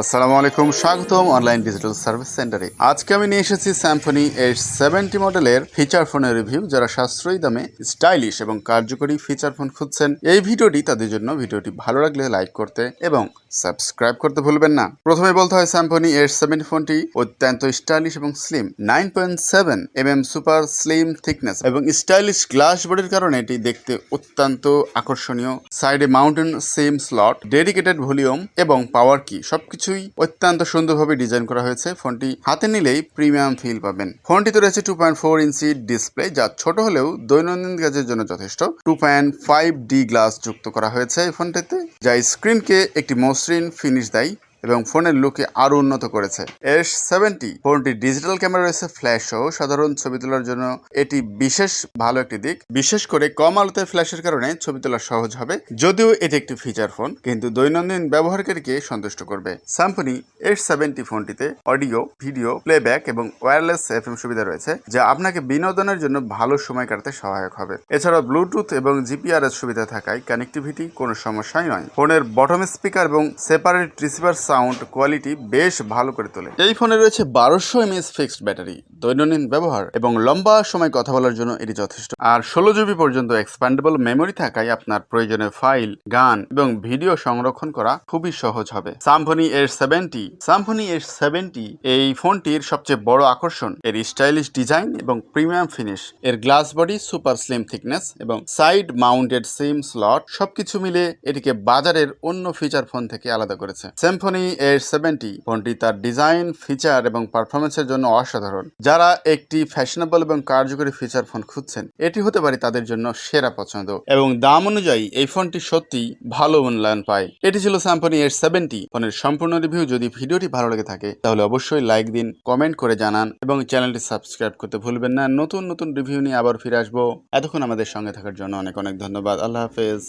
আসসালামু আলাইকুম স্বাগতম অনলাইন ডিজিটাল সার্ভিস সেন্টারে আজকে আমি নিয়ে এসেছি স্যামফনি এইচ সেভেন্টি মডেলের ফিচার ফোনের রিভিউ যারা সাশ্রয়ী দামে স্টাইলিশ এবং কার্যকরী ফিচার ফোন খুঁজছেন। এই ভিডিওটি তাদের জন্য, ভিডিওটি ভালো লাগলে লাইক করতে এবং সাবস্ক্রাইব করতে ভুলবেন না। প্রথমে বলতে হয় স্যামফনি এইচ সেভেন্টি ফোনটি অত্যন্ত স্টাইলিশ এবং slim nine point seven M M super slim thickness এবং স্টাইলিশ গ্লাস বডির কারণে এটি দেখতে অত্যন্ত আকর্ষণীয়। সাইডে mounted SIM slot dedicated volume এবং পাওয়ার কি সবকিছুই অত্যন্ত সুন্দরভাবে ডিজাইন করা হয়েছে। ফোনটি হাতে নিলেই প্রিমিয়াম ফিল পাবেন। ফোনটিতে রয়েছে two point four inch display যা ছোট হলেও দৈনন্দিন কাজের জন্য যথেষ্ট। Two point five D glass যুক্ত করা হয়েছে এই ফোনটিতে, যা স্ক্রিনকে একটি মসৃণ ফিনিশ দেয়। এবং ফোনের লুকে আরও উন্নত করেছে। এস সেভেন্টি ফোনটি ডিজিটাল ক্যামেরা রয়েছে, ফ্ল্যাশ সহ সাধারণ ছবি তোলার জন্য। এটি বিশেষ ভালো একটি দিক। বিশেষ করে কম আলোতে ফ্ল্যাশের কারণে ছবি তোলা সহজ হবে। যদিও এটি একটি ফিচার ফোন, কিন্তু দৈনন্দিন ব্যবহারকারীকে সন্তুষ্ট করবে। স্যাম্পনি এস সেভেন্টি ফোনটিতে অডিও, ভিডিও প্লেব্যাক এবং ওয়্যারলেস এফএম সুবিধা রয়েছে, যা আপনাকে বিনোদনের জন্য ভালো সময় কাটাতে সহায়ক হবে। এছাড়া ব্লুটুথ এবং জিপিআরএস সুবিধা থাকায় কানেক্টিভিটি কোনো সমস্যাই নয়। ফোনের বটম স্পিকার এবং সেপারেট রিসিভার সাউন্ড কোয়ালিটি বেশ ভালো করে তোলে। এই ফোনে রয়েছে বারোশো এমএস ফিক্সড ব্যাটারি দৈনন্দিন ব্যবহার এবং লম্বা সময় কথা বলার জন্য এটি যথেষ্ট। আর ষোলো জিবি পর্যন্ত এক্সপ্যান্ডেবল মেমোরি থাকায় আপনার প্রয়োজনে ফাইল গান এবং ভিডিও সংরক্ষণ করা খুবই সহজ হবে। সাম্ফনি এর সেভেন্টি সাম্ফনি এর সেভেন্টি এই ফোনটির সবচেয়ে বড় আকর্ষণ। এর স্টাইলিশ ডিজাইন এবং প্রিমিয়াম ফিনিশ এর glass body super slim thickness এবং সাইড মাউন্টেড সিম স্লট সবকিছু মিলে এটিকে বাজারের অন্য ফিচার ফোন থেকে আলাদা করেছে। সিম্ফনি এর সেভেন্টি ফোনটি তার ডিজাইন ফিচার এবং পারফরমেন্সের জন্য অসাধারণ। যারা একটি ফ্যাশনেবল এবং কার্যকরী ফিচার ফোন খুঁজছেন, এটি হতে পারে তাদের জন্য সেরা পছন্দ। এবং দাম অনুযায়ী এই ফোনটি সত্যি ভালো মূল্যায়ন পায়। এটি ছিল স্যাম্পনি এর সেভেন্টি ফোনের সম্পূর্ণ রিভিউ যদি ভিডিওটি ভালো লেগে থাকে, তাহলে অবশ্যই লাইক দিন কমেন্ট করে জানান এবং চ্যানেলটি সাবস্ক্রাইব করতে ভুলবেন না। নতুন নতুন রিভিউ নিয়ে আবার ফিরে আসব। এতক্ষণ আমাদের সঙ্গে থাকার জন্য অনেক অনেক ধন্যবাদ। আল্লাহ হাফেজ।